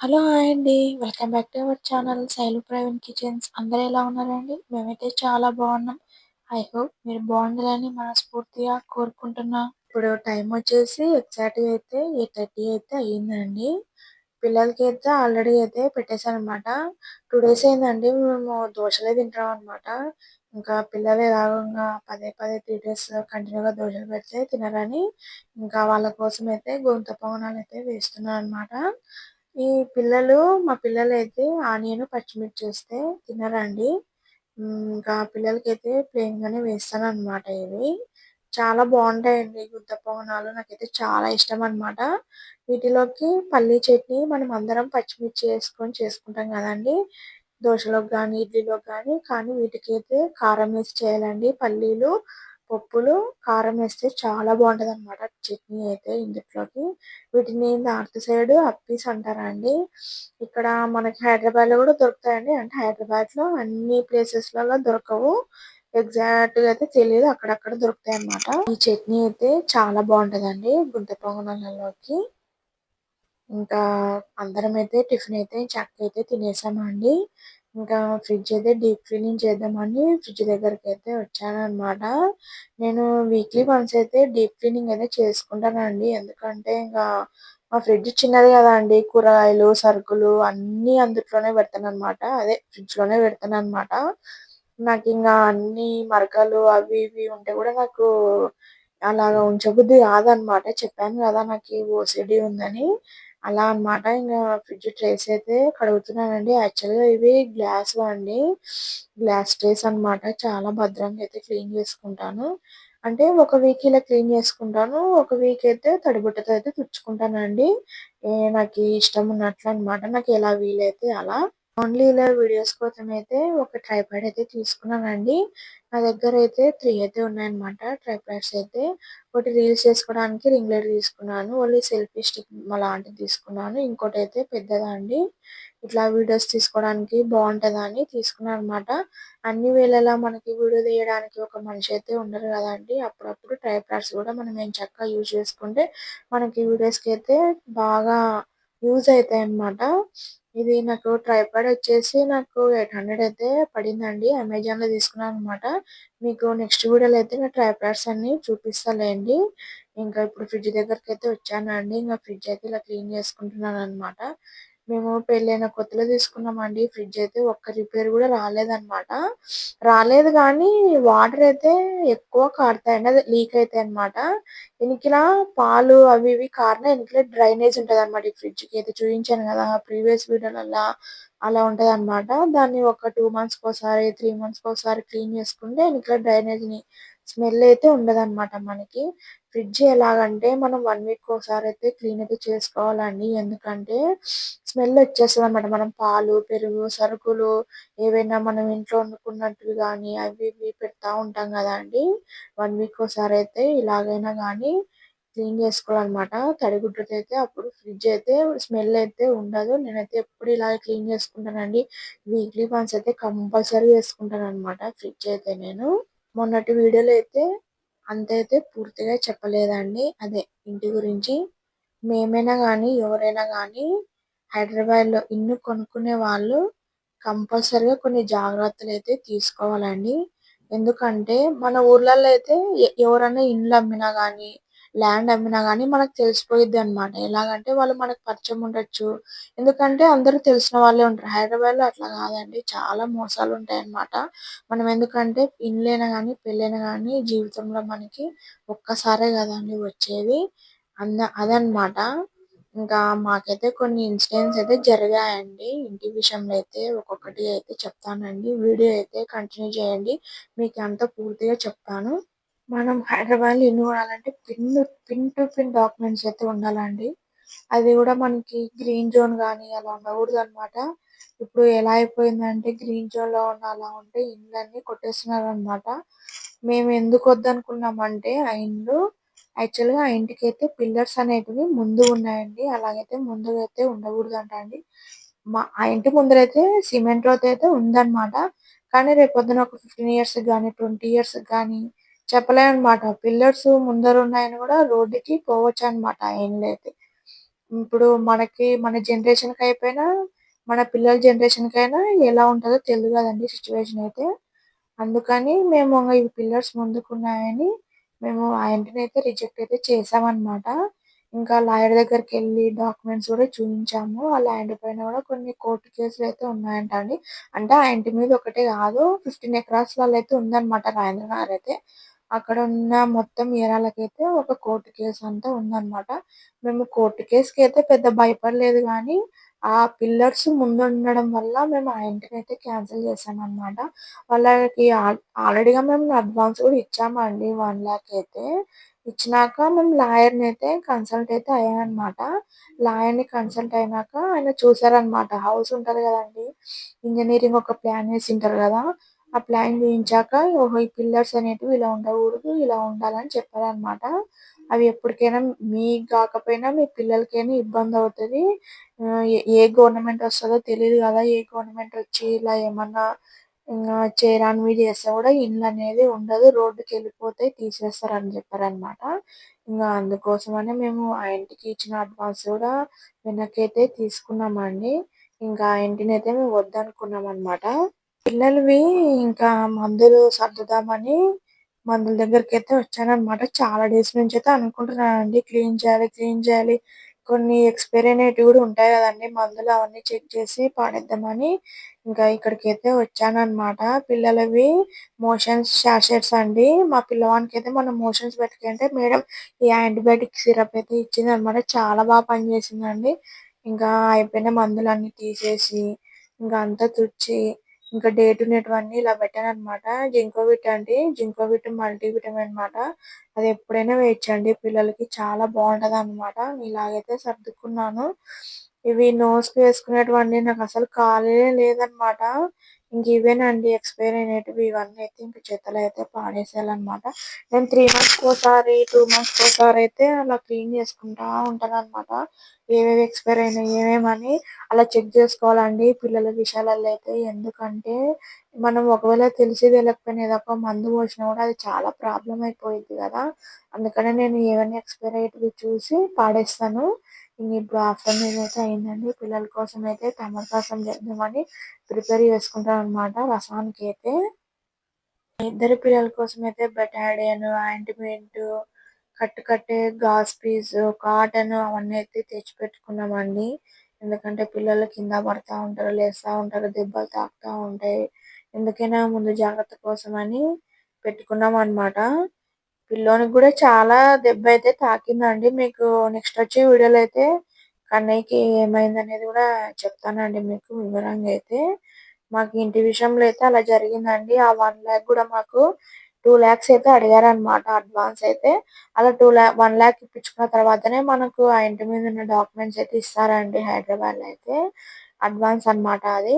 Hello hi అండి welcome back to our channel Shailu Praveen kitchens. అందరూ ఎలా ఉన్నారండి? మేమైతే చాలా బాగున్నాం. ఐ హోప్ మీరు బాగుండాలని మనస్ఫూర్తిగా కోరుకుంటున్నా. ఇప్పుడు టైం వచ్చేసి ఎగ్జాక్ట్గా అయితే ఎయిట్ థర్టీ అయితే అయ్యిందండి. పిల్లలకి అయితే ఆల్రెడీ అయితే పెట్టేశాను అనమాట టూ డేస్ అయిందండి మేము దోశలే తింటాం అనమాట ఇంకా పిల్లలు ఎలాగోగా పదే పదే త్రీ డేస్ కంటిన్యూగా దోశలు పెడితే తినరని ఇంకా వాళ్ళ కోసం అయితే గొంత పొంగనాలు అయితే వేస్తున్నాను అనమాట ఈ పిల్లలు మా పిల్లలు అయితే ఆనియన్ పచ్చిమిర్చి వేస్తే తినరండి ఇంకా పిల్లలకైతే ప్లెయిన్ గానే వేస్తాను అనమాట ఇవి. చాలా బాగుంటాయండి గుత్త పవనాలు. నాకైతే చాలా ఇష్టం అనమాట వీటిలోకి పల్లీ చట్నీ మనం అందరం పచ్చిమిర్చి వేసుకొని చేసుకుంటాం కదండి. దోశలోకి కానీ ఇడ్లీలోకి కానీ కానీ వీటికైతే కారం వేసి చేయాలండి పల్లీలు. పప్పులు కారం వేస్తే చాలా బాగుంటది అనమాట చట్నీ అయితే ఇందులోకి వీటిని నార్త్ సైడ్ అప్పీస్ అంటారండి ఇక్కడ మనకి హైదరాబాద్లో కూడా దొరుకుతాయండి. అంటే హైదరాబాద్లో అన్ని ప్లేసెస్లలో దొరకవు. ఎగ్జాక్ట్గా అయితే తెలియదు అక్కడక్కడ దొరుకుతాయి అన్నమాట ఈ చట్నీ అయితే చాలా బాగుంటదండి గుంత పొంగనాలలోకి. ఇంకా అందరం అయితే టిఫిన్ అయితే చక్క అయితే తినేసామండి. ఇంకా ఫ్రిడ్జ్ అయితే డీప్ క్లీనింగ్ చేద్దామని ఫ్రిడ్జ్ దగ్గరికి అయితే వచ్చాను అనమాట నేను వీక్లీ వన్స్ అయితే డీప్ క్లీనింగ్ అయితే చేసుకుంటానండి. ఎందుకంటే ఇంకా మా ఫ్రిడ్జ్ చిన్నది కదా అండి. కూరగాయలు సరుకులు అన్ని అందులోనే పెడతాను అనమాట అదే ఫ్రిడ్జ్లోనే పెడతాను అనమాట నాకు ఇంకా అన్ని మరకలు అవి ఇవి ఉంటే కూడా నాకు అలాగ ఉంచబుద్ధి కాదనమాట చెప్పాను కదా నాకు ఓసిడి ఉందని. అలా అన్నమాట. ఇంకా ఫ్రిడ్జ్ ట్రేస్ అయితే కడుగుతున్నానండి. యాక్చువల్గా ఇవి గ్లాస్ అండి. గ్లాస్ ట్రేస్ అన్నమాట. చాలా భద్రంగా అయితే క్లీన్ చేసుకుంటాను. అంటే ఒక వీక్ ఇలా క్లీన్ చేసుకుంటాను. ఒక వీక్ అయితే తడిబుట్టతో అయితే తుడుచుకుంటానండి. నాకు ఇష్టం ఉన్నట్లు అన్నమాట. నాకు ఎలా వీలైతే అలా. ఓన్లీ ఇలా వీడియోస్ కోసం అయితే ఒక ట్రైపాడ్ అయితే తీసుకున్నానండి. నా దగ్గర అయితే త్రీ అయితే ఉన్నాయన్నమాట. ట్రైపాడ్స్ అయితే ఒకటి రీల్స్ చేసుకోవడానికి రింగ్ లైట్ తీసుకున్నాను. ఓన్లీ సెల్ఫీ స్టిక్ లాంటిది తీసుకున్నాను. ఇంకోటి అయితే పెద్దదండి ఇట్లా వీడియోస్ తీసుకోవడానికి బాగుంటుందని తీసుకున్నాను అనమాట అన్ని వేళలా మనకి వీడియో తీయడానికి ఒక మనిషి అయితే ఉండరు కదండి అప్పుడప్పుడు ట్రైపాడ్స్ కూడా మనం ఏం చక్కగా యూజ్ చేసుకుంటే మనకి వీడియోస్కి అయితే బాగా యూజ్ అవుతాయి అన్నమాట. ఇది నాకు ట్రైపాడ్ వచ్చేసి నాకు ఎయిట్ హండ్రెడ్ అయితే పడిందండి. అమెజాన్లో తీసుకున్నాను అనమాట మీకు నెక్స్ట్ వీడియోలో అయితే నా ట్రైపాడ్స్ అన్ని చూపిస్తాలేండి. ఇంకా ఇప్పుడు ఫ్రిడ్జ్ దగ్గరికి అయితే వచ్చానండి. ఇంకా ఫ్రిడ్జ్ అయితే ఇలా క్లీన్ చేసుకుంటున్నాను అనమాట మేము పెళ్ళైన కొత్తలో తీసుకున్నామండి. ఫ్రిడ్జ్ అయితే ఒక్క రిపేర్ కూడా రాలేదన్నమాట. రాలేదు కానీ వాటర్ అయితే ఎక్కువ కారుతాయండి. అదే లీక్ అవుతాయి అన్నమాట. వెనకల పాలు అవి ఇవి కారిన వెనకల డ్రైనేజ్ ఉంటుంది అనమాట ఈ ఫ్రిడ్జ్కి అయితే చూపించాను కదా ప్రీవియస్ వీడియోలలో అలా ఉంటుంది అనమాట దాన్ని ఒక టూ మంత్స్కి ఒకసారి త్రీ మంత్స్కి ఒకసారి క్లీన్ చేసుకుంటే వెనకాల డ్రైనేజ్ని స్మెల్ అయితే ఉండదన్నమాట మనకి. ఫ్రిడ్జ్ ఎలాగంటే మనం వన్ వీక్ ఒకసారి అయితే క్లీన్ అయితే చేసుకోవాలండి. ఎందుకంటే స్మెల్ వచ్చేస్తుంది అనమాట మనం పాలు పెరుగు సరుకులు ఏవైనా మనం ఇంట్లో వండుకున్నట్టు కానీ అవి ఇవి పెడతా ఉంటాం కదా అండి. వన్ వీక్ ఒకసారి అయితే ఇలాగైనా కానీ క్లీన్ చేసుకోవాలన్నమాట. తడిగుడ్డతో అయితే అప్పుడు ఫ్రిడ్జ్ అయితే స్మెల్ అయితే ఉండదు. నేనైతే ఎప్పుడు ఇలాగే క్లీన్ చేసుకుంటానండి. వీక్లీ వన్స్ అయితే కంపల్సరీ చేసుకుంటాను అనమాట ఫ్రిడ్జ్ అయితే నేను. మొన్నటి వీడియోలో అయితే అంత అయితే పూర్తిగా చెప్పలేదండి. అదే ఇంటి గురించి. మేమైనా కానీ ఎవరైనా కానీ హైదరాబాద్లో ఇల్లు కొనుక్కునే వాళ్ళు కంపల్సరీగా కొన్ని జాగ్రత్తలు అయితే తీసుకోవాలండి. ఎందుకంటే మన ఊర్లలో అయితే ఎవరైనా ఇల్లు అమ్మినా కానీ ల్యాండ్ అమ్మినా గానీ మనకు తెలిసిపోయిద్ది అనమాట ఎలాగంటే వాళ్ళు మనకు పరిచయం ఉండొచ్చు. ఎందుకంటే అందరూ తెలిసిన వాళ్ళే ఉంటారు. హైదరాబాద్లో అట్లా కాదండి. చాలా మోసాలు ఉంటాయి అన్నమాట మనం ఎందుకంటే ఇల్లు గానీ పెళ్ళైనా గానీ జీవితంలో మనకి ఒక్కసారే కదండీ వచ్చేది. అంద అదనమాట ఇంకా మాకైతే కొన్ని ఇన్సిడెంట్స్ అయితే జరిగాయండి. ఇంటి విషయంలో అయితే ఒక్కొక్కటి అయితే చెప్తానండి. వీడియో అయితే కంటిన్యూ చేయండి. మీకు అంతా పూర్తిగా చెప్తాను. మనం హైదరాబాద్లో ఇల్లు కొనాలంటే pin pin to pin documents అయితే ఉండాలండి. అది కూడా మనకి గ్రీన్ జోన్ కానీ అలా ఉండకూడదు అన్నమాట. ఇప్పుడు ఎలా అయిపోయిందంటే గ్రీన్ జోన్లో ఉన్న అలా ఉంటే ఇండ్లన్నీ కొట్టేస్తున్నారు అన్నమాట మేము ఎందుకు వద్దనుకున్నామంటే ఆ ఇల్లు యాక్చువల్గా ఆ ఇంటికి అయితే పిల్లర్స్ అనేటివి ముందు ఉన్నాయండి. అలాగైతే ముందుగా అయితే ఉండకూడదంట అండి మా ఆ ఇంటి ముందర అయితే సిమెంట్ రోడ్ అయితే ఉందన్నమాట. కానీ రేపు పొద్దున ఒక ఫిఫ్టీన్ ఇయర్స్ కానీ ట్వంటీ ఇయర్స్ కానీ చెప్పలేం అన్నమాట పిల్లర్స్ ముందర ఉన్నాయని కూడా రోడ్డుకి పోవచ్చు అన్నమాట ఆ అయితే ఇప్పుడు మనకి మన జనరేషన్‌కి అయిపోయినా, మన పిల్లల జనరేషన్‌కైనా ఎలా ఉంటదో తెలియదు కదండి సిచ్యువేషన్ అయితే. అందుకని మేము ఈ పిల్లర్స్ ముందుకున్నాయని మేము ఆ అయితే రిజెక్ట్ అయితే చేసామన్నమాట. ఇంకా లాయర్ దగ్గరికి వెళ్ళి డాక్యుమెంట్స్ కూడా చూపించాము ఆ ల్యాండ్ పైన కూడా కొన్ని కోర్టు కేసులు అయితే ఉన్నాయంట అండి. అంటే ఆ ఇంటి మీద ఒకటే కాదు ఫిఫ్టీన్ ఎకరాస్ వాళ్ళు అయితే ఉందన్నమాట రాజేంద్ర నగర్ అయితే. అక్కడ ఉన్న మొత్తం ఏరియాలకైతే ఒక కోర్టు కేస్ అంతా ఉందన్నమాట. మేము కోర్టు కేసుకి అయితే పెద్ద భయపడలేదు కానీ ఆ పిల్లర్స్ ముందుండడం వల్ల మేము ఆ ఇంటిని అయితే క్యాన్సిల్ చేశామన్నమాట. వాళ్ళకి ఆల్రెడీగా మేము అడ్వాన్స్ కూడా ఇచ్చామండి వన్ ల్యాక్ అయితే. ఇచ్చినాక మేము లాయర్‌ని అయితే కన్సల్ట్ అయితే అయ్యానమాట లాయర్‌ని కన్సల్ట్ అయినాక ఆయన చూసారనమాట హౌస్ ఉంటుంది కదండి ఇంజనీరింగ్ ఒక ప్లాన్ వేసి ఉంటారు కదా! ఆ ప్లాన్ చేయించాక ఓహో! ఈ పిల్లర్స్ అనేటివి ఇలా ఉండకూడదు, ఇలా ఉండాలని చెప్పారనమాట అవి ఎప్పటికైనా మీకు కాకపోయినా మీ పిల్లలకైనా ఇబ్బంది అవుతుంది ఏ గవర్నమెంట్ వస్తుందో తెలియదు కదా! ఏ గవర్నమెంట్ వచ్చి ఇలా ఏమన్నా ఇంగ చేయరానివి చేస్తే కూడా ఇల్లు అనేది ఉండదు. రోడ్డుకి వెళ్ళిపోతే తీసేస్తారని చెప్పారనమాట ఇంకా అందుకోసమనే మేము ఆ ఇంటికి ఇచ్చిన అడ్వాన్స్ కూడా వెనకైతే తీసుకున్నామండి. ఇంకా ఆ ఇంటినైతే మేము వద్దనుకున్నాం అనమాట పిల్లలవి ఇంకా మందులు సర్దుదామని మందుల దగ్గరికి అయితే వచ్చానన్నమాట. చాలా డేస్ నుంచి అయితే అనుకుంటున్నానండి క్లీన్ చేయాలి, క్లీన్ చేయాలి. కొన్ని ఎక్స్‌పైరీ అనేటివి కూడా ఉంటాయి కదండీ! మందులు అవన్నీ చెక్ చేసి పాడేద్దామని ఇంకా ఇక్కడికైతే వచ్చానన్నమాట. పిల్లలవి మోషన్స్ సాషెట్స్ అండి. మా పిల్లవానికైతే మొన్న మోషన్స్ పెట్టుకుంటే మేడం ఈ యాంటీబయాటిక్ సిరప్ అయితే ఇచ్చిందన్నమాట. చాలా బాగా పనిచేసిందండి. ఇంకా అయిపోయిన మందులన్నీ తీసేసి, ఇంకా అంతా తుడిచి, ఇంకా డే టు నైట్ పెట్టాను ఇలా జింకో జింకోవిట్ అండి. జింకోవిట్ విట్ విటమిన్ అన్నమాట. అది ఎప్పుడైనా వేయించండి పిల్లలకి చాలా బాగుంటది అనమాట ఇలాగైతే సర్దుకున్నాను. ఇవి నోస్ వేసుకునేటివండి. నాకు అసలు ఖాళీ లేదన్నమాట. ఇంక ఇవేనండి ఎక్స్పైర్ అయినటివి. ఇవన్నీ అయితే ఇంక చెత్తలు అయితే పాడేసేయాలన్నమాట. నేను త్రీ మంత్స్కి ఒకసారి టూ మంత్స్కి ఒకసారి అయితే అలా క్లీన్ చేసుకుంటా ఉంటాను అనమాట ఏమేమి ఎక్స్పైర్ అయినాయి ఏమేమని అలా చెక్ చేసుకోవాలండి పిల్లల విషయాలలో అయితే. ఎందుకంటే మనం ఒకవేళ తెలిసి తెలియకపోయినా ఏదో ఒక మందు పోసినా కూడా అది చాలా ప్రాబ్లం అయిపోయింది కదా! అందుకనే నేను ఏవన్నీ ఎక్స్పైర్ అయ్యేటివి చూసి పాడేస్తాను. ఇప్పుడు ఆఫ్టర్‌నూన్ అయితే అయిందండి. పిల్లల కోసం అయితే టమాటా రసం చేద్దామని ప్రిపేర్ చేసుకుంటాను అనమాట రసానికి అయితే ఇద్దరు పిల్లల కోసం అయితే బెటాడియన్, ఆయింట్‌మెంట్, కట్టు-కట్టే గాస్ పీస్, కాటన్ అవన్నీ అయితే తెచ్చిపెట్టుకున్నామండి. ఎందుకంటే పిల్లలు కింద పడతా ఉంటారు, లేస్తా ఉంటారు, దెబ్బలు తాకుతా ఉంటాయి. ఎందుకైనా ముందు జాగ్రత్త కోసమని పెట్టుకున్నామన్నమాట. పిల్లోనికి కూడా చాలా దెబ్బ అయితే తాకిందండి. మీకు నెక్స్ట్ వచ్చే వీడియోలో అయితే కన్నయ్యకి ఏమైందనేది కూడా చెప్తానండి మీకు వివరంగా అయితే. మాకు ఇంటి విషయంలో అయితే అలా జరిగిందండి. ఆ వన్ ల్యాక్ కూడా మాకు టూ ల్యాక్స్ అయితే అడిగారనమాట అడ్వాన్స్ అయితే. అలా టూ ల్యాక్ వన్ ల్యాక్ ఇప్పించుకున్న తర్వాతనే మనకు ఆ ఇంటి మీద ఉన్న డాక్యుమెంట్స్ అయితే ఇస్తారండి హైదరాబాద్‌లో అయితే. అడ్వాన్స్ అన్నమాట అది.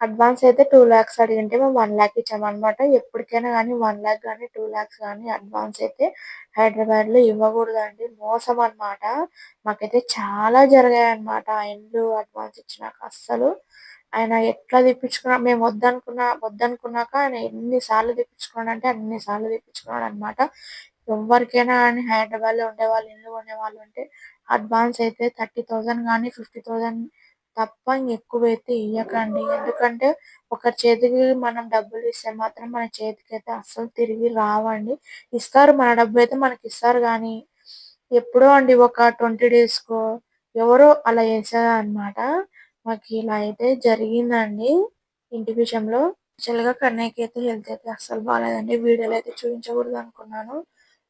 అడ్వాన్స్ అయితే టూ లాక్స్ అడిగింటే మేము వన్ లాక్ ఇచ్చామన్నమాట. ఎప్పటికైనా కానీ వన్ లాక్ కానీ టూ లాక్స్ కానీ అడ్వాన్స్ అయితే హైదరాబాద్‌లో ఇవ్వకూడదండి. మోసం అనమాట మాకైతే చాలా జరిగాయన్నమాట. ఆ ఇల్లు అడ్వాన్స్ ఇచ్చినాక అస్సలు ఆయన ఎట్లా తెప్పించుకున్నా మేము వద్దనుకున్నా వద్దనుకున్నాక ఆయన ఎన్ని సార్లు తెప్పించుకున్నాడంటే అన్ని సార్లు తెప్పించుకున్నాడన్నమాట. ఎవరికైనా కానీ హైదరాబాద్‌లో ఉండేవాళ్ళు ఇల్లు కొనేవాళ్ళు ఉంటే అడ్వాన్స్ అయితే థర్టీ థౌసండ్ కానీ ఫిఫ్టీ థౌసండ్ తప్ప ఇంకెక్కువైతే ఇయ్యకండి. ఎందుకంటే ఒకరి చేతికి మనం డబ్బులు ఇస్తే మాత్రం మన చేతికి అయితే అస్సలు తిరిగి రావండి. ఇస్తారు మన డబ్బు అయితే మనకి ఇస్తారు కానీ ఎప్పుడో అండి ఒక 20 డేస్‌కో ఎవరో అలా వేసారనమాట మాకు ఇలా అయితే జరిగిందండి ఇంటి విషయంలో. యాక్చువల్‌గా కన్నయ్యకి అయితే హెల్త్ అయితే అస్సలు బాగాలేదండి వీడియోలో అయితే చూపించకూడదు అనుకున్నాను.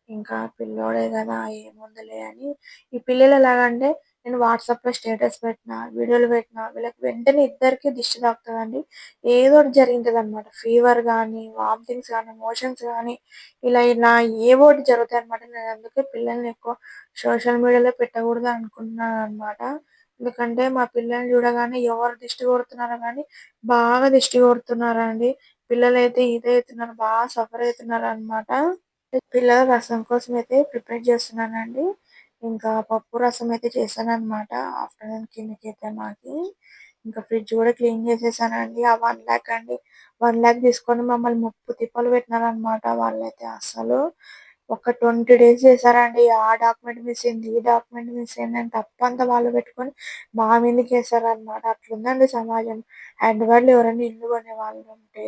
ఇంకా పిల్లోడే కదా ఏముందిలే అని ఈ పిల్లలు ఎలాగంటే నేను వాట్సాప్లో స్టేటస్ పెట్టినా, వీడియోలు పెట్టినా వీళ్ళకి వెంటనే ఇద్దరికి దిష్టి తాకుతుందండి ఏదో ఒకటి జరిగింటదన్నమాట. ఫీవర్ కానీ వామిటింగ్స్ కానీ మోషన్స్ కానీ ఇలా ఇలా ఏవో ఒకటి జరుగుతాయన్నమాట. నేను అందుకే పిల్లల్ని ఎక్కువ సోషల్ మీడియాలో పెట్టకూడదు అనుకుంటున్నాను అనమాట ఎందుకంటే మా పిల్లల్ని చూడగానే ఎవరు దిష్టి కొడుతున్నారో కానీ బాగా దిష్టి కొడుతున్నారండి. పిల్లలైతే ఇదైతున్నారు. బాగా సఫర్ అవుతున్నారు అనమాట పిల్లల రసం కోసం అయితే ప్రిపేర్ చేస్తున్నానండి. ఇంకా పప్పు రసం అయితే చేశానన్నమాట. ఆఫ్టర్‌నూన్ కిందకైతే మాకి. ఇంకా ఫ్రిడ్జ్ కూడా క్లీన్ చేసేసానండి. ఆ వన్ ల్యాక్ అండి. వన్ ల్యాక్ తీసుకొని మమ్మల్ని ముప్పు తిప్పలు పెట్టినారన్నమాట వాళ్ళైతే అసలు ఒక ట్వంటీ డేస్ చేశారండి ఆ డాక్యుమెంట్ మిస్ అయింది ఈ డాక్యుమెంట్ మిస్ అయింది అని తప్పంతా వాళ్ళు పెట్టుకొని మా మీదకి వేసారనమాట అట్లుందండి సమాజం అండ్ వాళ్ళు ఎవరైనా ఇల్లు కొనే వాళ్ళు ఉంటే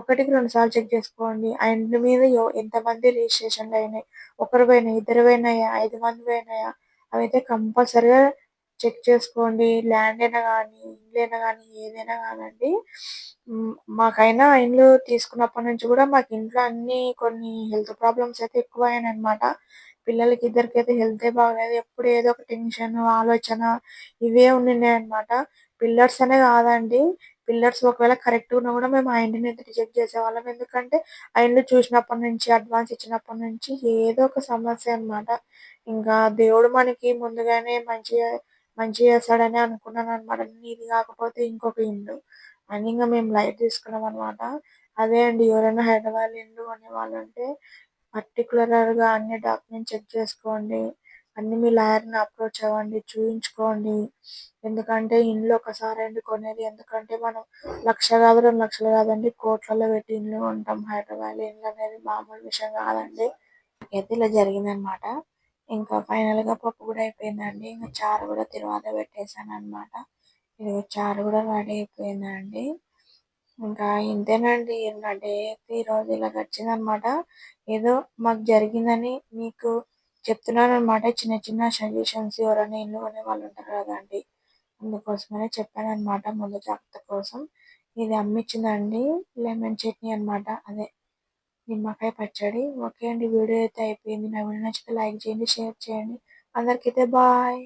ఒకటికి రెండు సార్లు చెక్ చేసుకోండి. అండ్ మీద ఎంత ఎంతమంది రిజిస్ట్రేషన్లు అయినాయి? ఒకరు పోయినాయి? ఇద్దరు పోయినాయా? ఐదు మంది పోయినాయా? అవైతే కంపల్సరిగా చెక్ చేసుకోండి. ల్యాండ్ అయినా కానీ ఇల్లు అయినా కానీ ఏదైనా కానండి. మాకైనా ఇండ్లు తీసుకున్నప్పటి నుంచి కూడా మాకు ఇంట్లో అన్ని కొన్ని హెల్త్ ప్రాబ్లమ్స్ అయితే ఎక్కువ అయినాయి అనమాట పిల్లలకి ఇద్దరికైతే హెల్త్ బాగలేదు. ఎప్పుడు ఏదో ఒక టెన్షన్ ఆలోచన ఇవే ఉన్నాయి అనమాట పిల్లర్స్ అనే కాదండి. పిల్లర్స్ ఒకవేళ కరెక్ట్ ఉన్నా కూడా మేము ఆ ఇంటిని అయితే రిజెక్ట్ చేసేవాళ్ళం. ఎందుకంటే ఆ ఇల్లు చూసినప్పటి నుంచి అడ్వాన్స్ ఇచ్చినప్పటి నుంచి ఏదో ఒక సమస్య అన్నమాట. ఇంకా దేవుడు మనకి ముందుగానే మంచిగా మంచి చేస్తాడని అనుకున్నాను అనమాట ఇది కాకపోతే ఇంకొక ఇల్లు అని ఇంకా మేము లైట్ తీసుకున్నాం అనమాట అదే అండి ఎవరైనా హైదరాబాద్ ఇల్లు కొనే వాళ్ళు ఉంటే పర్టికులర్గా అన్ని డాక్యుమెంట్స్ చెక్ చేసుకోండి. అన్ని మీ లాయర్ని అప్రోచ్ అవ్వండి చూయించుకోండి. ఎందుకంటే ఇల్లు ఒకసారి అండి కొనేది. ఎందుకంటే మనం లక్ష కాదు రెండు లక్షలు కాదండి కోట్లలో పెట్టి ఇల్లు ఉంటాం హైదరాబాద్ ఇల్లు అనేది మామూలు విషయం కాదండి. అయితే ఇలా జరిగింది అనమాట ఇంకా ఫైనల్గా పప్పు కూడా అయిపోయిందండి. ఇంకా చారు కూడా తిరువాత పెట్టేశాను అనమాట ఇదిగో చారు కూడా రెడీ అయిపోయిందండి. ఇంకా ఇంతేనండి. నా డే అయితే ఈ రోజు ఇలా గడిచింది ఏదో మాకు జరిగిందని మీకు చెప్తున్నాను అనమాట చిన్న చిన్న సజెషన్స్ ఎవరైనా ఇల్లు కొనే వాళ్ళు ఉంటారు కదండి అందుకోసమనే చెప్పాను అనమాట ముందు జాగ్రత్త కోసం. ఇది అమ్మిచ్చిందండి లెమన్ చట్నీ అన్నమాట. అదే నిమ్మకాయ పచ్చడి. ఓకే అండి వీడియో అయితే అయిపోయింది. నా వీడియో నచ్చితే లైక్ చేయండి షేర్ చేయండి. అందరికైతే బాయ్.